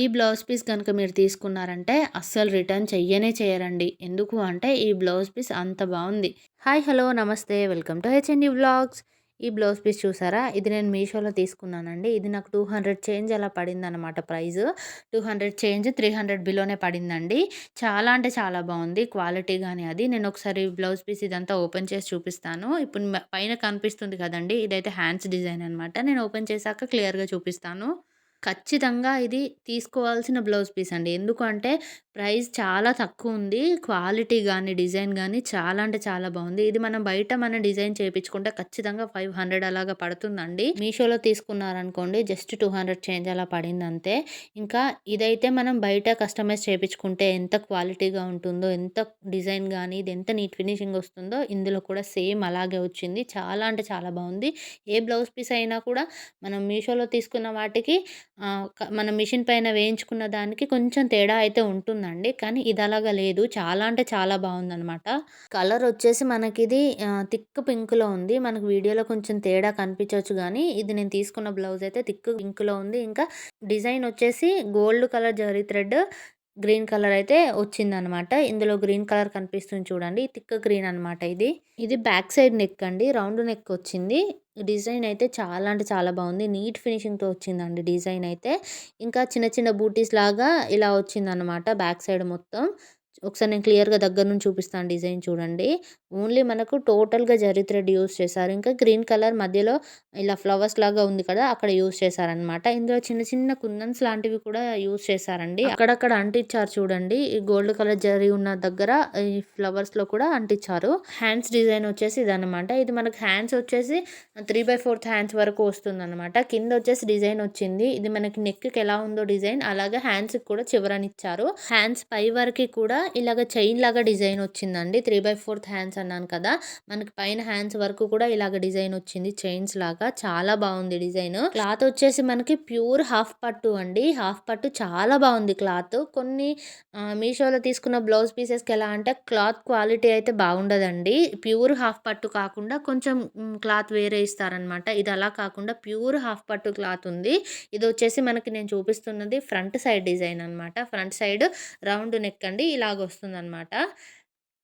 ఈ blouse piece కనుక మీరు తీసుకున్నారంటే అస్సలు రిటర్న్ చెయ్యనే చేయరండి ఎందుకు అంటే ఈ బ్లౌజ్ పీస్ అంత బాగుంది. Hi hello namaste welcome to HMD blogs ఈ బ్లౌజ్ పీస్ చూసారా? ఇది నేను మీషోలో తీసుకున్నానండి. ఇది నాకు టూ హండ్రెడ్ చేంజ్ అలా పడింది అనమాట price. Two hundred change three hundred బిలోనే పడిందండి. చాలా అంటే చాలా బాగుంది. క్వాలిటీ కానీ అది. నేను ఒకసారి బ్లౌజ్ పీస్ ఇదంతా ఓపెన్ చేసి చూపిస్తాను. ఇప్పుడు పైన కనిపిస్తుంది కదండి. ఇదైతే హ్యాండ్స్ డిజైన్ అనమాట నేను ఓపెన్ చేశాక క్లియర్గా చూపిస్తాను. ఖచ్చితంగా ఇది తీసుకోవాల్సిన బ్లౌజ్ పీస్ అండి. ఎందుకంటే ప్రైస్ చాలా తక్కువ ఉంది. క్వాలిటీ కానీ డిజైన్ కానీ చాలా అంటే చాలా బాగుంది. ఇది మనం బయట మనం డిజైన్ చేయించుకుంటే ఖచ్చితంగా ఫైవ్ హండ్రెడ్ అలాగా పడుతుందండి. మీషోలో తీసుకున్నారనుకోండి జస్ట్ టూ హండ్రెడ్ చేంజ్ అలా పడింది అంతే ఇంకా ఇదైతే మనం బయట కస్టమైజ్ చేయించుకుంటే ఎంత క్వాలిటీగా ఉంటుందో ఎంత డిజైన్ కానీ ఇది ఎంత నీట్ ఫినిషింగ్ వస్తుందో ఇందులో కూడా సేమ్ అలాగే వచ్చింది. చాలా అంటే చాలా బాగుంది. ఏ బ్లౌజ్ పీస్ అయినా కూడా మనం మీషోలో తీసుకున్న వాటికి మన మిషన్ పైన వేయించుకున్న దానికి కొంచెం తేడా అయితే ఉంటుందండి. కానీ ఇది అలాగా లేదు. చాలా అంటే చాలా బాగుందనమాట. కలర్ వచ్చేసి మనకి ఇది థిక్ పింక్‌లో ఉంది. మనకు వీడియోలో కొంచెం తేడా కనిపించవచ్చు కానీ ఇది నేను తీసుకున్న బ్లౌజ్ అయితే థిక్ పింక్‌లో ఉంది. ఇంకా డిజైన్ వచ్చేసి gold colour zari thread green colour అయితే వచ్చిందనమాట. ఇందులో గ్రీన్ కలర్ కనిపిస్తుంది చూడండి. థిక్ గ్రీన్ అనమాట ఇది. ఇది బ్యాక్ సైడ్ నెక్ అండి. రౌండ్ నెక్ వచ్చింది. డిజైన్ అయితే చాలా అంటే చాలా బాగుంది. నీట్ ఫినిషింగ్‌తో వచ్చిందండి డిజైన్ అయితే. ఇంకా చిన్న చిన్న బూటీస్ లాగా ఇలా వచ్చిందనమాట బ్యాక్ సైడ్ మొత్తం. ఒకసారి నేను క్లియర్‌గా దగ్గర నుంచి చూపిస్తాను డిజైన్ చూడండి. ఓన్లీ మనకు టోటల్‌గా జరీ థ్రెడ్ యూజ్ చేశారు. ఇంకా గ్రీన్ కలర్ మధ్యలో ఇలా ఫ్లవర్స్ లాగా ఉంది కదా! అక్కడ యూస్ చేశారనమాట. ఇందులో చిన్న చిన్న కుందన్స్ లాంటివి కూడా యూస్ చేశారండి. అక్కడక్కడ అంటించారు చూడండి. ఈ గోల్డ్ కలర్ జరీ ఉన్న దగ్గర ఈ ఫ్లవర్స్‌లో కూడా అంటించారు. హ్యాండ్స్ డిజైన్ వచ్చేసి ఇదనమాట. ఇది మనకు హ్యాండ్స్ వచ్చేసి 3/4 హ్యాండ్స్ వరకు వస్తుందన్నమాట కింద వచ్చేసి డిజైన్ వచ్చింది. ఇది మనకి నెక్‌కి ఎలా ఉందో డిజైన్ అలాగే హ్యాండ్స్‌కి కూడా చివరనిచ్చారు. హ్యాండ్స్ పై వరకు కూడా ఇలాగ చైన్ లాగా డిజైన్ వచ్చిందండి. 3/4 హ్యాండ్స్ అన్నాను కదా! మనకి పైన హ్యాండ్స్ వరకు కూడా ఇలాగ డిజైన్ వచ్చింది చైన్స్ లాగా. చాలా బాగుంది డిజైన్. క్లాత్ వచ్చేసి మనకి ప్యూర్ హాఫ్ పట్టు అండి. హాఫ్ పట్టు చాలా బాగుంది క్లాత్. కొన్ని మీషోలో తీసుకున్న బ్లౌజ్ పీసెస్‌కి ఎలా అంటే క్లాత్ క్వాలిటీ అయితే బాగుండదండి. ప్యూర్ హాఫ్ పట్టు కాకుండా కొంచెం క్లాత్ వేరే ఇస్తారనమాట. ఇది అలా కాకుండా ప్యూర్ హాఫ్ పట్టు క్లాత్ ఉంది. ఇది వచ్చేసి మనకి నేను చూపిస్తున్నది ఫ్రంట్ సైడ్ డిజైన్ అనమాట. ఫ్రంట్ సైడ్ రౌండ్ నెక్ అండి. ఇలా బాగా వస్తుంది అనమాట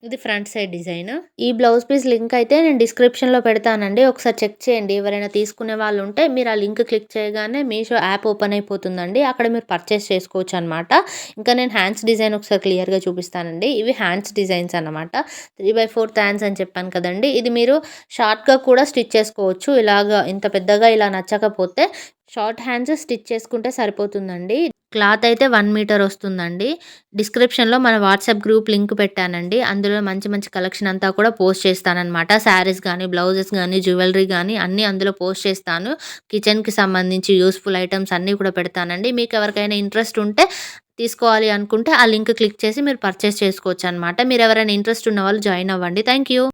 ఇది ఫ్రంట్ సైడ్ డిజైన్. ఈ బ్లౌజ్ పీస్ లింక్ అయితే నేను డిస్క్రిప్షన్‌లో పెడతానండి. ఒకసారి చెక్ చేయండి. ఎవరైనా తీసుకునే వాళ్ళు ఉంటే మీరు ఆ లింక్ క్లిక్ చేయగానే మీషో యాప్ ఓపెన్ అయిపోతుందండి. అక్కడ మీరు పర్చేస్ చేసుకోవచ్చు అనమాట. ఇంకా నేను హ్యాండ్స్ డిజైన్ ఒకసారి క్లియర్‌గా చూపిస్తానండి. ఇవి హ్యాండ్స్ డిజైన్స్ అన్నమాట. 3/4 హ్యాండ్స్ అని చెప్పాను కదండి ఇది మీరు షార్ట్‌గా కూడా స్టిచ్ చేసుకోవచ్చు. ఇలాగ ఇంత పెద్దగా ఇలా నచ్చకపోతే షార్ట్ హ్యాండ్స్ స్టిచ్ చేసుకుంటే సరిపోతుందండి. క్లాత్ అయితే వన్ మీటర్ వస్తుందండి. డిస్క్రిప్షన్‌లో మన వాట్సాప్ గ్రూప్ లింక్ పెట్టానండి. అందులో మంచి మంచి కలెక్షన్ అంతా కూడా పోస్ట్ చేస్తాననమాట. శారీస్ కానీ బ్లౌజెస్ కానీ జ్యువెలరీ కానీ అన్నీ అందులో పోస్ట్ చేస్తాను. కిచెన్‌కి సంబంధించి యూస్ఫుల్ ఐటమ్స్ అన్నీ కూడా పెడతానండి. మీకు ఎవరికైనా ఇంట్రెస్ట్ ఉంటే తీసుకోవాలి అనుకుంటే ఆ లింక్ క్లిక్ చేసి మీరు పర్చేస్ చేసుకోవచ్చు అనమాట మీరు ఎవరైనా ఇంట్రెస్ట్ ఉన్న వాళ్ళు జాయిన్ అవ్వండి. Thank you.